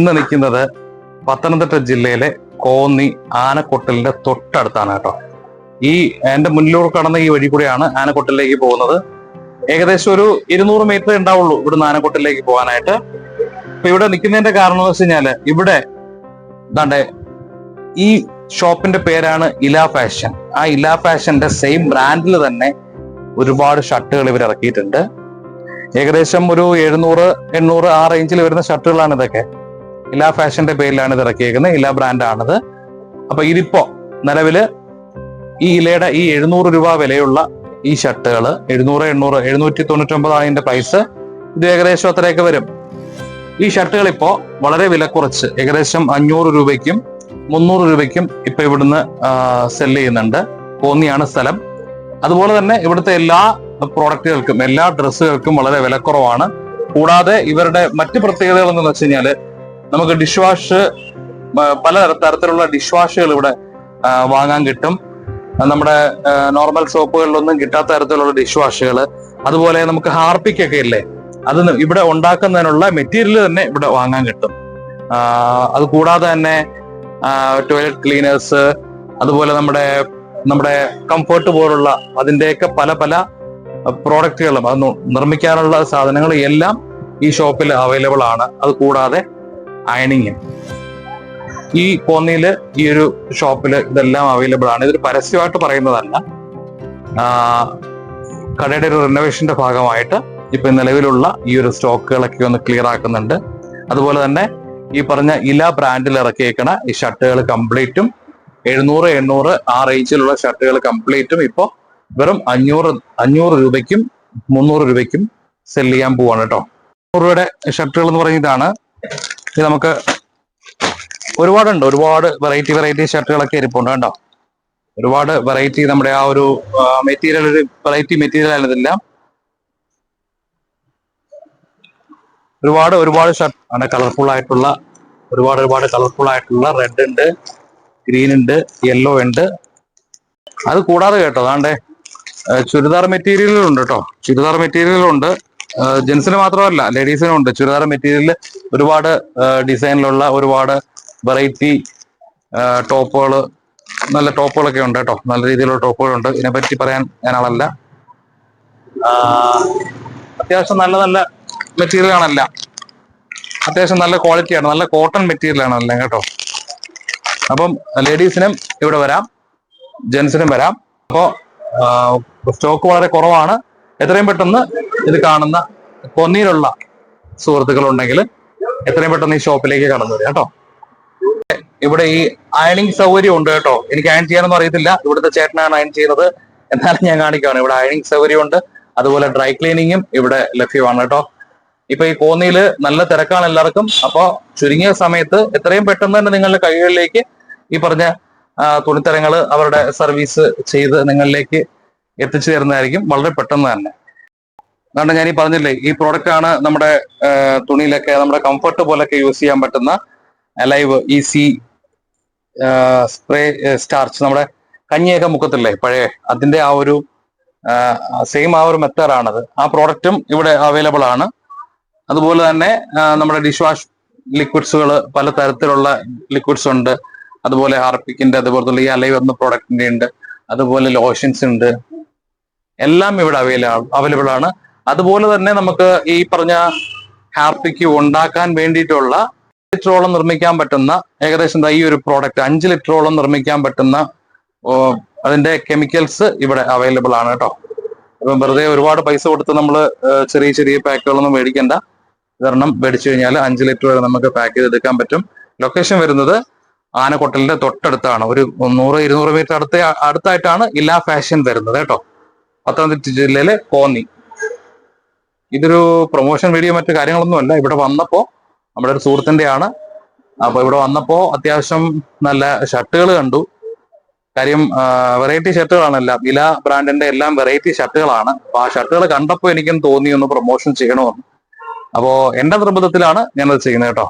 ഇന്ന് നിൽക്കുന്നത് പത്തനംതിട്ട ജില്ലയിലെ കോന്നി ആനക്കൊട്ടലിന്റെ തൊട്ടടുത്താണ് കേട്ടോ. ഈ എന്റെ മുന്നിലൂടെ കടന്ന ഈ വഴി കൂടെയാണ് ആനക്കൊട്ടലിലേക്ക് പോകുന്നത്. ഏകദേശം ഒരു ഇരുന്നൂറ് മീറ്റർ ഉണ്ടാവുള്ളൂ ഇവിടുന്ന് ആനക്കൊട്ടലിലേക്ക് പോകാനായിട്ട്. അപ്പൊ ഇവിടെ നിൽക്കുന്നതിന്റെ കാരണം എന്ന് വെച്ച് കഴിഞ്ഞാൽ ഇവിടെ എന്താണ്ടേ ഈ ഷോപ്പിന്റെ പേരാണ് ഇല ഫാഷൻ. ആ ഇല ഫാഷന്റെ സെയിം ബ്രാൻഡിൽ തന്നെ ഒരുപാട് ഷർട്ടുകൾ ഇവർ ഇറക്കിയിട്ടുണ്ട്. ഏകദേശം ഒരു എഴുന്നൂറ് എണ്ണൂറ് ആ റേഞ്ചിൽ വരുന്ന ഷർട്ടുകളാണ് ഇതൊക്കെ. ഇല ഫാഷന്റെ പേരിലാണ് ഇത് ഇറക്കിയേക്കുന്നത് ഇല ബ്രാൻഡാണിത്. അപ്പൊ ഇതിപ്പോ നിലവിൽ ഈ ഇലയുടെ ഈ എഴുന്നൂറ് രൂപ വിലയുള്ള ഈ ഷർട്ടുകൾ എഴുന്നൂറ് എണ്ണൂറ് എഴുന്നൂറ്റി തൊണ്ണൂറ്റി ഒമ്പതാണ് ഇതിന്റെ പ്രൈസ് ഇത് ഏകദേശം അത്രയൊക്കെ വരും? ഈ ഷർട്ടുകൾ ഇപ്പോ വളരെ വില കുറച്ച് ഏകദേശം അഞ്ഞൂറ് രൂപയ്ക്കും മുന്നൂറ് രൂപയ്ക്കും ഇപ്പൊ ഇവിടുന്ന് സെൽ ചെയ്യുന്നുണ്ട്. കോന്നിയാണ് സ്ഥലം. അതുപോലെ തന്നെ ഇവിടുത്തെ എല്ലാ പ്രോഡക്റ്റുകൾക്കും എല്ലാ ഡ്രസ്സുകൾക്കും വളരെ വിലക്കുറവാണ്. കൂടാതെ ഇവരുടെ മറ്റ് പ്രത്യേകതകൾ എന്ന് വെച്ച് കഴിഞ്ഞാൽ നമുക്ക് ഡിഷ് വാഷ് പല തരത്തിലുള്ള ഡിഷ് വാഷുകൾ ഇവിടെ വാങ്ങാൻ കിട്ടും. നമ്മുടെ നോർമൽ സോപ്പുകളിലൊന്നും കിട്ടാത്ത തരത്തിലുള്ള ഡിഷ് വാഷുകൾ അതുപോലെ നമുക്ക് ഹാർപ്പിക് ഒക്കെ ഇല്ലേ? അത് ഇവിടെ ഉണ്ടാക്കുന്നതിനുള്ള മെറ്റീരിയൽ തന്നെ ഇവിടെ വാങ്ങാൻ കിട്ടും. അത് കൂടാതെ തന്നെ ടോയ്ലറ്റ് ക്ലീനേഴ്സ് അതുപോലെ നമ്മുടെ നമ്മുടെ കംഫർട്ട് പോലുള്ള അതിന്റെയൊക്കെ പല പല പ്രോഡക്റ്റുകളും അത് നിർമ്മിക്കാനുള്ള സാധനങ്ങൾ എല്ലാം ഈ ഷോപ്പിൽ അവൈലബിൾ ആണ്. അത് കൂടാതെ അയണിങ് ഈ കോന്നിയിൽ ഈ ഒരു ഷോപ്പിൽ ഇതെല്ലാം അവൈലബിൾ ആണ്. ഇതൊരു പരസ്യമായിട്ട് പറയുന്നതല്ല. കടയുടെ ഒരു റിനോവേഷന്റെ ഭാഗമായിട്ട് ഇപ്പൊ നിലവിലുള്ള ഈ ഒരു സ്റ്റോക്കുകളൊക്കെ ഒന്ന് ക്ലിയർ ആക്കുന്നുണ്ട്. അതുപോലെ തന്നെ ഈ പറഞ്ഞ ഇല ബ്രാൻഡിൽ ഇറക്കിയേക്കണ ഈ ഷർട്ടുകൾ കംപ്ലീറ്റും എഴുന്നൂറ് എണ്ണൂറ് ആ റേഞ്ചിലുള്ള ഷർട്ടുകൾ കംപ്ലീറ്റും ഇപ്പോ വെറും അഞ്ഞൂറ് അഞ്ഞൂറ് രൂപയ്ക്കും മുന്നൂറ് രൂപയ്ക്കും സെൽ ചെയ്യാൻ പോവാണ് കേട്ടോ നൂറ് രൂപയുടെ ഷർട്ടുകൾ എന്ന് പറയുന്നതാണ് ഇത് നമുക്ക് ഒരുപാടുണ്ട്. ഒരുപാട് വെറൈറ്റി വെറൈറ്റി ഷർട്ടുകളൊക്കെ ഇരിപ്പുണ്ട് കണ്ടോ? ഒരുപാട് വെറൈറ്റി നമ്മുടെ ആ ഒരു മെറ്റീരിയൽ ഒരു വെറൈറ്റി മെറ്റീരിയൽ ആണ് ഒരുപാട് ഒരുപാട് ഷർട്ട് ആണ് കളർഫുൾ ആയിട്ടുള്ള ഒരുപാട് ഒരുപാട് കളർഫുൾ ആയിട്ടുള്ള റെഡ് ഉണ്ട് ഗ്രീൻ ഉണ്ട് യെല്ലോ ഉണ്ട്. അത് കൂടാതെ കേട്ടോ അതാണ്ടേ ചുരിദാർ മെറ്റീരിയലുണ്ട് കേട്ടോ. ചുരിദാർ മെറ്റീരിയലുണ്ട് ജെൻസിന് മാത്രമല്ല ലേഡീസിനും ഉണ്ട്. ചുരിദാർ മെറ്റീരിയലിൽ ഒരുപാട് ഡിസൈനിലുള്ള ഒരുപാട് വെറൈറ്റി ടോപ്പുകൾ നല്ല ടോപ്പുകളൊക്കെ ഉണ്ട് കേട്ടോ. നല്ല രീതിയിലുള്ള ടോപ്പുകളുണ്ട് ഇതിനെപ്പറ്റി പറയാൻ ഞാൻ ആളല്ല. അത്യാവശ്യം നല്ല നല്ല മെറ്റീരിയൽ ആണല്ല അത്യാവശ്യം നല്ല ക്വാളിറ്റിയാണ് നല്ല കോട്ടൺ മെറ്റീരിയൽ ആണ് എല്ലാം കേട്ടോ. അപ്പം ലേഡീസിനും ഇവിടെ വരാം. ജെൻസിനും വരാം. അപ്പോ സ്റ്റോക്ക് വളരെ കുറവാണ്. എത്രയും പെട്ടെന്ന് ഇത് കാണുന്ന കൊന്നിയിലുള്ള സുഹൃത്തുക്കൾ ഉണ്ടെങ്കിൽ എത്രയും പെട്ടെന്ന് ഈ ഷോപ്പിലേക്ക് കടന്നു വരിക കേട്ടോ. ഇവിടെ ഈ അയണിങ് സൗകര്യം ഉണ്ട് കേട്ടോ. എനിക്ക് അയൺ ചെയ്യാനൊന്നും അറിയത്തില്ല. ഇവിടുത്തെ ചേട്ടനാണ് അയൺ ചെയ്യുന്നത്. എന്നാലും ഞാൻ കാണിക്കുകയാണ്. ഇവിടെ അയണിങ് സൗകര്യം ഉണ്ട്. അതുപോലെ ഡ്രൈ ക്ലീനിങ്ങും ഇവിടെ ലഭ്യമാണ് കേട്ടോ. ഇപ്പൊ ഈ കോന്നിയിൽ നല്ല തിരക്കാണ് എല്ലാവർക്കും. അപ്പോ ചുരുങ്ങിയ സമയത്ത് എത്രയും പെട്ടെന്ന് തന്നെ നിങ്ങളുടെ കൈകളിലേക്ക് ഈ പറഞ്ഞ തുണിത്തരങ്ങൾ അവരുടെ സർവീസ് ചെയ്ത് നിങ്ങളിലേക്ക് എത്തിച്ചു തരുന്നതായിരിക്കും വളരെ പെട്ടെന്ന് തന്നെ. അതുകൊണ്ട് ഞാൻ ഈ പറഞ്ഞില്ലേ ഈ പ്രോഡക്റ്റ് ആണ് നമ്മുടെ തുണിയിലൊക്കെ നമ്മുടെ കംഫർട്ട് പോലൊക്കെ യൂസ് ചെയ്യാൻ പറ്റുന്ന അലൈവ് സി സ്പ്രേ സ്റ്റാർച്ച് നമ്മുടെ കഞ്ഞിയൊക്കെ മുക്കത്തില്ലേ പഴയ അതിന്റെ ആ ഒരു സെയിം ആ ഒരു മെത്തേഡ് ആണത്. ആ പ്രോഡക്റ്റും ഇവിടെ അവൈലബിൾ ആണ്. അതുപോലെ തന്നെ നമ്മുടെ ഡിഷ് വാഷ് ലിക്വിഡ്സുകൾ പല തരത്തിലുള്ള ലിക്വിഡ്സ് ഉണ്ട്. അതുപോലെ ഹാർപ്പിക്കിന്റെ അതുപോലെ ഈ അലൈവ് എന്ന പ്രോഡക്റ്റിന്റെ ഉണ്ട്. അതുപോലെ ലോഷൻസ് ഉണ്ട്. എല്ലാം ഇവിടെ അവൈലബിൾ ആണ്. അതുപോലെ തന്നെ നമുക്ക് ഈ പറഞ്ഞ ഹാർപ്പിക്ക് ഉണ്ടാക്കാൻ വേണ്ടിയിട്ടുള്ള ലിറ്ററോളം നിർമ്മിക്കാൻ പറ്റുന്ന ഏകദേശം ഈ ഒരു പ്രോഡക്റ്റ് അഞ്ച് ലിറ്ററോളം നിർമ്മിക്കാൻ പറ്റുന്ന അതിന്റെ കെമിക്കൽസ് ഇവിടെ അവൈലബിൾ ആണ് കേട്ടോ. അപ്പം വെറുതെ ഒരുപാട് പൈസ കൊടുത്ത് നമ്മൾ ചെറിയ ചെറിയ പാക്കുകളൊന്നും മേടിക്കണ്ട. കാരണം മേടിച്ചു കഴിഞ്ഞാൽ അഞ്ച് ലിറ്റർ വരെ നമുക്ക് പാക്ക് ചെയ്തെടുക്കാൻ പറ്റും. ലൊക്കേഷൻ വരുന്നത് ആനക്കൊട്ടലിന്റെ തൊട്ടടുത്താണ്. ഒരു നൂറ് ഇരുന്നൂറ് മീറ്റർ അടുത്ത അടുത്തായിട്ടാണ് ഇല്ലാ ഫാഷൻ വരുന്നത് കേട്ടോ. പത്തനംതിട്ട ജില്ലയിലെ കോന്നി. ഇതൊരു പ്രൊമോഷൻ വീഡിയോ മറ്റു കാര്യങ്ങളൊന്നുമല്ല ഇവിടെ വന്നപ്പോ നമ്മുടെ ഒരു സുഹൃത്തിന്റെ ആണ് അപ്പൊ ഇവിടെ വന്നപ്പോ അത്യാവശ്യം നല്ല ഷർട്ടുകൾ കണ്ടു. കാര്യം വെറൈറ്റി ഷർട്ടുകളാണല്ല ഇല ബ്രാൻഡിന്റെ എല്ലാം വെറൈറ്റി ഷർട്ടുകളാണ്. അപ്പൊ ആ ഷർട്ടുകൾ കണ്ടപ്പോ എനിക്കും തോന്നി ഒന്ന് പ്രൊമോഷൻ ചെയ്യണമെന്ന് അപ്പോ എന്റെ നിർബന്ധത്തിലാണ് ഞാനത് ചെയ്യുന്നത് കേട്ടോ.